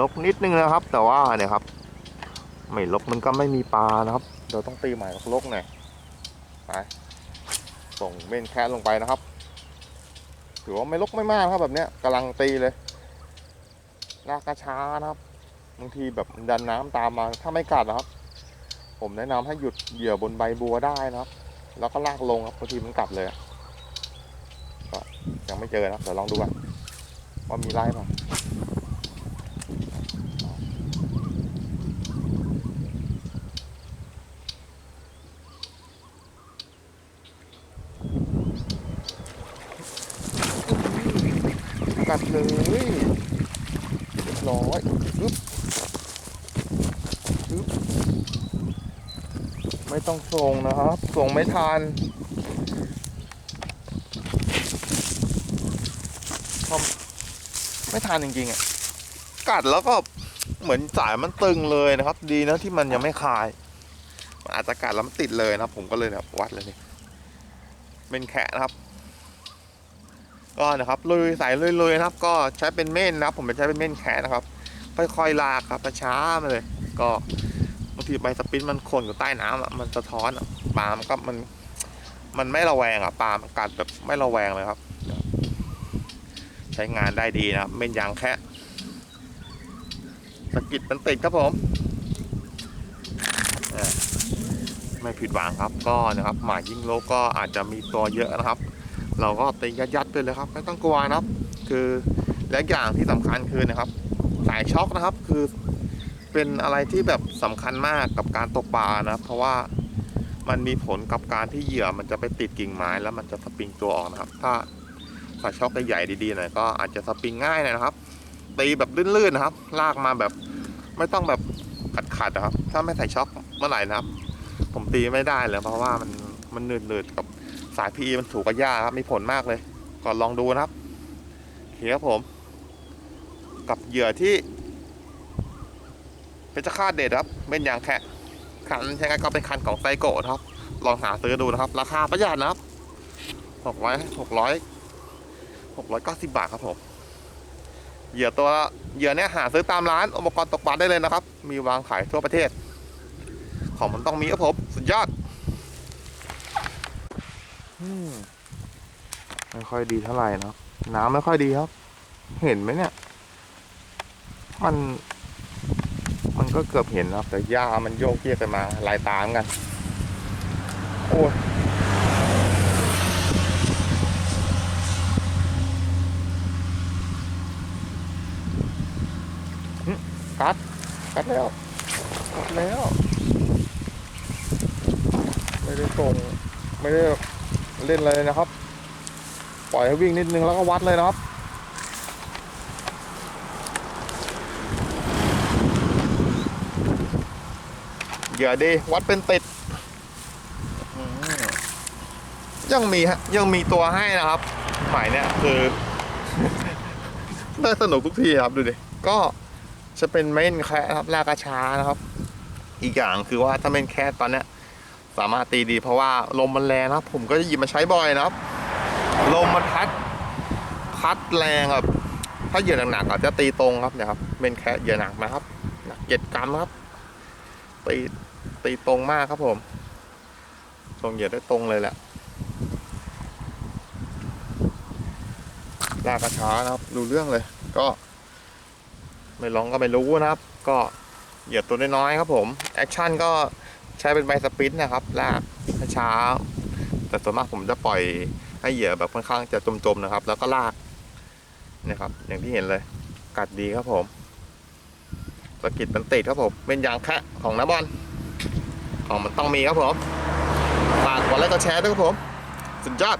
ลกนิดนึงนะครับ แต่ว่าเนี่ยครับ ไม่ลกมันก็ไม่มีปลานะครับเดี๋ยวต้องตีใหม่ลกๆหน่อยไปส่งเม่นแคสลงไปนะครับถือว่าไม่ลกไม่มากครับแบบเนี้ยกำลังตีเลยลากกระช้านะครับบางทีแบบดันน้ำตามมาถ้าไม่กัดนะครับ ผมแนะนำให้หยุดเหยื่อบนใบบัวได้นะครับ แล้วก็ลากลงครับบางทีมันกัดเลยก็ยังไม่เจอนะเดี๋ยวลองดูกันว่ามีไล่เปล่ กัดเลยเรียบร้อยปึ๊บปึ๊บไม่ต้องส่งนะครับ ส่งไม่ทันไม่ทันจริงๆอะกัดแล้วก็เหมือนสายมันตึงเลยนะครับ ดีนะที่มันยังไม่คลายอาจจะกัดแล้วมันติดเลยนะครับ ผมก็เลยแบบวัดเลยนี่เป็นแคะนะครับ ก็นะครับลุยสายลุยๆนะครับ ก็ใช้เป็นเม่นนะครับ ผมจะใช้เป็นเม่นแขนนะครับ ค่อยๆลากครับช้ามาเลย ก็บางทีใบสปรินมันคนอยู่ใต้น้ำอะมันสะท้อนปลามันก็มัน มันไม่ระแวงอะปลามันกัดแบบไม่ระแวงเลยครับ ใช้งานได้ดีนะครับเม่นยางแค่สกิดมันติดครับผมไม่ผิดหวังครับก็นะครับหมายยิงโลก็อาจจะมีตัวเยอะนะครับ เราก็ตียัดๆไปเลยครับ ไม่ต้องกลัวนะครับ คือและอย่างที่สำคัญคือนะครับ สายช็อคนะครับ คือเป็นอะไรที่แบบสำคัญมากกับการตกปลานะครับเพราะว่ามันมีผลกับการที่เหยื่อมันจะไปติดกิ่งไม้แล้วมันจะสปริงตัวออกนะครับ ถ้าสายช็อคใหญ่ๆดีๆหน่อยก็อาจจะสปริงง่ายหน่อยนะครับตีแบบลื่นๆนะครับ ลากมาแบบไม่ต้องแบบขัดๆนะครับ ถ้าไม่ใส่ช็อคเมื่อไหร่นะครับ ผมตีไม่ได้เลยเพราะว่ามันมันหนืดๆกับ สาย PE มันถูกกับหญ้าครับ มีผลมากเลย ก่อนลองดูนะครับโอเคครับผม กับเหยื่อที่เพชรฆาตเด็ดครับ เป็นอย่างแค่คันใช้งานก็เป็นคันของไซโกะนครับ ลองหาซื้อดูนะครับ ราคาประหยัดนะครับหกร้อยหกร้อยหกร้อยเก้าสิบบาทครับผมเหยื่อตัวเหยื่อเนี้ยหาซื้อตามร้านอุปกรณ์ตกปลาได้เลยนะครับ มีวางขายทั่วประเทศ ของมันต้องมีครับผม สุดยอด ไม่ค่อยดีเท่าไหร่นะน้ำไม่ค่อยดีครับ เห็นไหมเนี่ย มัน มันก็เกือบเห็นนะครับ แต่หญ้ามันโยกเยียกไปมาลายตามกัน โอ้ยกัดกัดแล้วกัดแล้ว ไม่ได้ส่งไม่ได้ เล่นเลยนะครับ ปล่อยให้วิ่งนิดนึงแล้วก็วัดเลยนะครับเหยื่อดีวัดเป็นติด ยังมีฮะยังมีตัวให้นะครับ หมายเนี่ยคือน่าสนุกทุกทีครับดูดิ ก็จะเป็นเม่นแคะครับลากกระช้านะครับ อีกอย่างคือว่าถ้าเม่นแคะตอนเนี้ย สามารถตีดีเพราะว่าลมมันแรงนะครับ ผมก็จะหยิบมาใช้บ่อยนะครับ ลมมันพัดพัดแรงแบบถ้าเหยื่อหนักๆอาจจะตีตรงครับเนี่ยครับเป็นแค่เหยื่อหนักนะครับหนักเจ็ดกรัมครับ ตีตีตรงมากครับผมตรงเหยื่อได้ตรงเลยแหละลากกระช้านะครับดูเรื่องเลย ก็ ไม่ลองก็ไม่รู้นะครับ ก็เหยื่อตัวน้อยๆครับผม แอคชั่นก็ ใช้เป็นใบสปรินต์นะครับลากเช้า แต่ส่วนมากผมจะปล่อยให้เหยื่อแบบค่อนข้างจะจมๆนะครับ แล้วก็ลากนะครับ อย่างที่เห็นเลย กัดดีครับผมสะกิดมันติดครับผมเป็นยางแคะของน้าบอลของมันต้องมีครับผมฝากกดไลค์กดแชร์ด้วยครับผม สุดยอด